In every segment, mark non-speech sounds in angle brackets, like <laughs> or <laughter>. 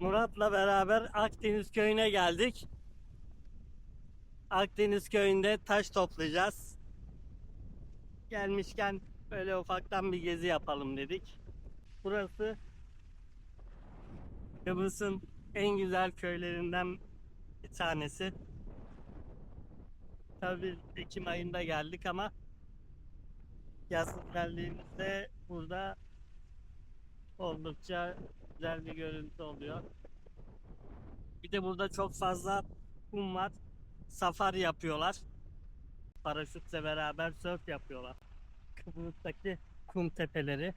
Murat'la beraber Akdeniz köyüne geldik. Akdeniz köyünde taş toplayacağız. Gelmişken böyle ufaktan bir gezi yapalım dedik. Burası Kıbrıs'ın en güzel köylerinden bir tanesi. Tabii Ekim ayında geldik ama yaz geldiğimizde burada oldukça güzel bir görüntü oluyor. Bir de burada çok fazla kum var. Safari yapıyorlar. Paraşütle beraber sörf yapıyorlar. Kıbrıs'taki kum tepeleri.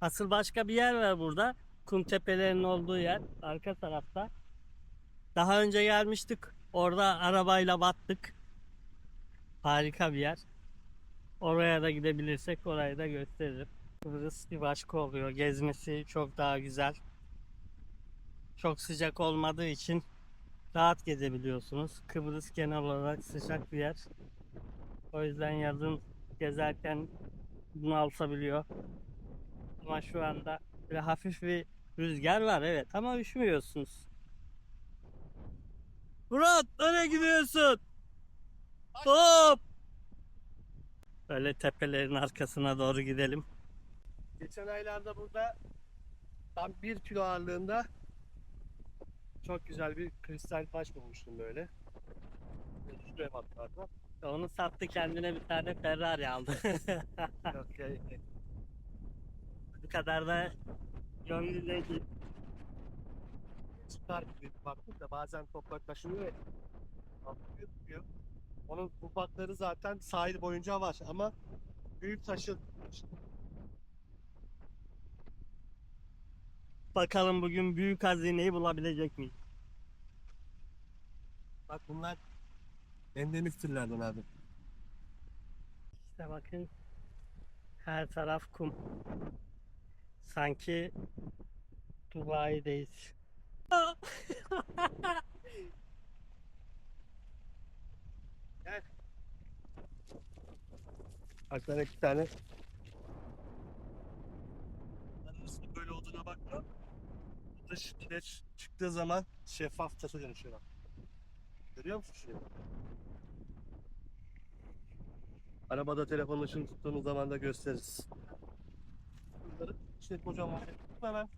Asıl başka bir yer var burada. Kum tepelerinin olduğu yer. Arka tarafta. Daha önce gelmiştik. Orada arabayla battık. Harika bir yer. Oraya da gidebilirsek orayı da gösteririm. Kıbrıs bir başka oluyor. Gezmesi çok daha güzel. Çok sıcak olmadığı için rahat gezebiliyorsunuz. Kıbrıs genel olarak sıcak bir yer. O yüzden yazın gezerken bunaltabiliyor. Ama şu anda böyle hafif bir rüzgar var evet ama üşümüyorsunuz. Murat nereye gidiyorsun? Hop! Böyle tepelerin arkasına doğru gidelim. Geçen aylarda burada tam 1 kilo ağırlığında çok güzel bir kristal taş bulmuştum böyle. Şu ebatlarda. Onu sattı kendine bir tane Ferrari aldı. <laughs> Yok ya. Bu kadar da gönlü değil. Çıkar gibi baktık da bazen toprak taşınıyor ya. Altı tutuyor. Onun ufakları zaten sahil boyunca var ama büyük taşı Bakalım bugün büyük hazineyi bulabilecek miyiz? bak bunlar endemik türlerden abi. İşte bakın her taraf kum. Sanki Dubai'deyiz. <laughs> Arkada iki tane. Dış kireç çıktığı zaman şeffaf taşa dönüşüyor. Görüyor musun şurayı? Arabada telefonun ışığını tuttuğumuz zaman da gösteririz. Bunları işte kocaman hemen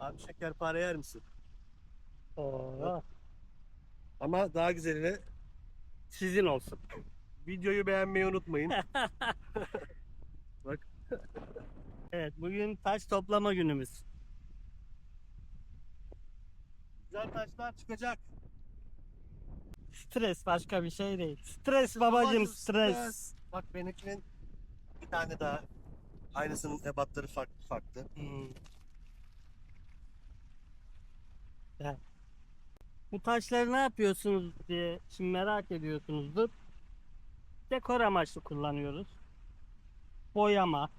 Abi şekerpare yer misin? Oo, Ama daha güzelini sizin olsun. videoyu beğenmeyi unutmayın. <laughs> Evet bugün taş toplama günümüz. Güzel taşlar çıkacak. Stres başka bir şey değil. Stres babacım stres. Bak benimkinin bir tane daha. Aynısının ebatları farklı farklı. Hmm. Bu taşları ne yapıyorsunuz diye şimdi merak ediyorsunuzdur. Dekor amaçlı kullanıyoruz. Boyama.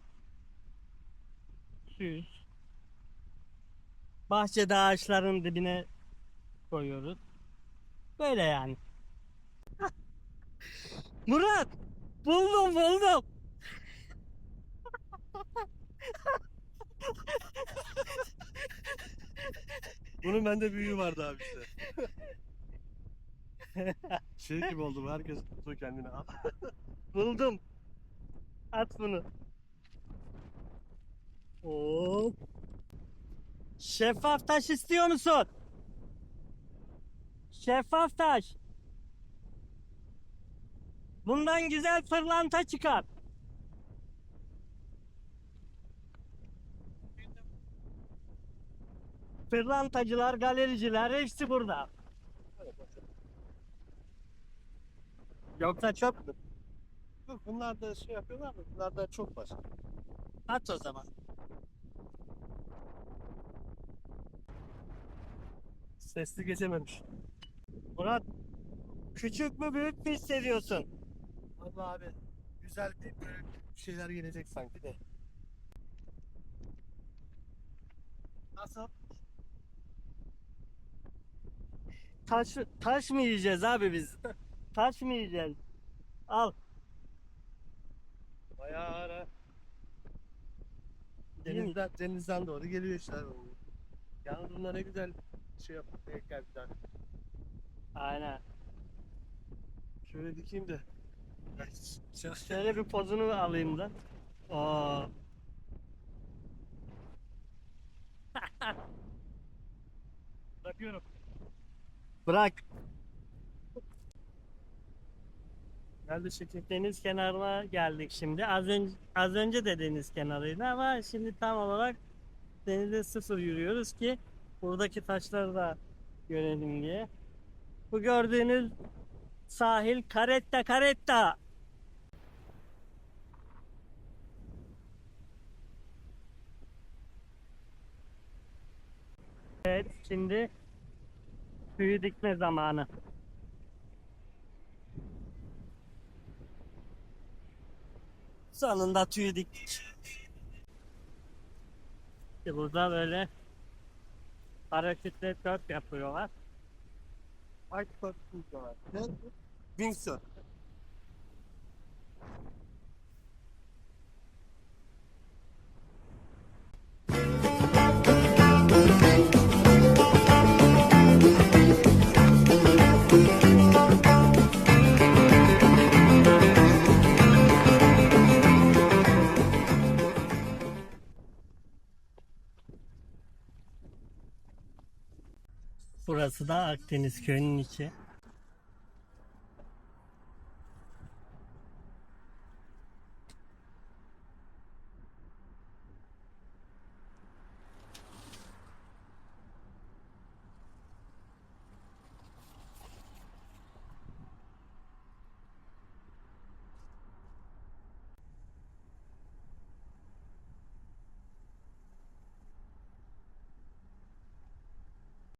Süs. Bahçede ağaçların dibine koyuyoruz. Böyle yani. <laughs> Murat! Buldum buldum. Bunun bende büyüğü vardı abi işte. <laughs> şey gibi oldum herkes tutuyor kendine. Buldum. At bunu. Oo. Şeffaf taş istiyor musun? Şeffaf taş. Bundan güzel pırlanta çıkar. Pırlantacılar, galericiler hepsi burada. Yoksa çöp mü? Yok bunlar da şey yapıyorlar mı? Bunlar da çok var. At o zaman. Sesli geçememiş. Murat, küçük mü büyük mü hissediyorsun? Vallahi abi güzel bir böyle şeyler gelecek sanki de. Nasıl? Taş, taş mı yiyeceğiz abi biz? <laughs> taş mı yiyeceğiz? Al. Ara. Değil mi? Denizden, denizden doğru geliyor işte. abi. Yalnız bunlar ne güzel şey yapıp heykel bir tane. Aynen. Şöyle dikeyim de. Şöyle bir pozunu alayım da. Oo. <laughs> Bırakıyorum. Bırak. Çekeyim? Deniz kenarına geldik şimdi. Az önce az önce de deniz kenarıydı ama şimdi tam olarak denize sıfır yürüyoruz ki buradaki taşları da görelim diye. Bu gördüğünüz sahil Caretta Caretta. Evet şimdi suyu dikme zamanı. Sonunda tüyü diktik. İşte burada böyle paraşütle surf yapıyorlar. Iceberg var. Ne? Wingsurf. Burası da Akdeniz köyünün içi.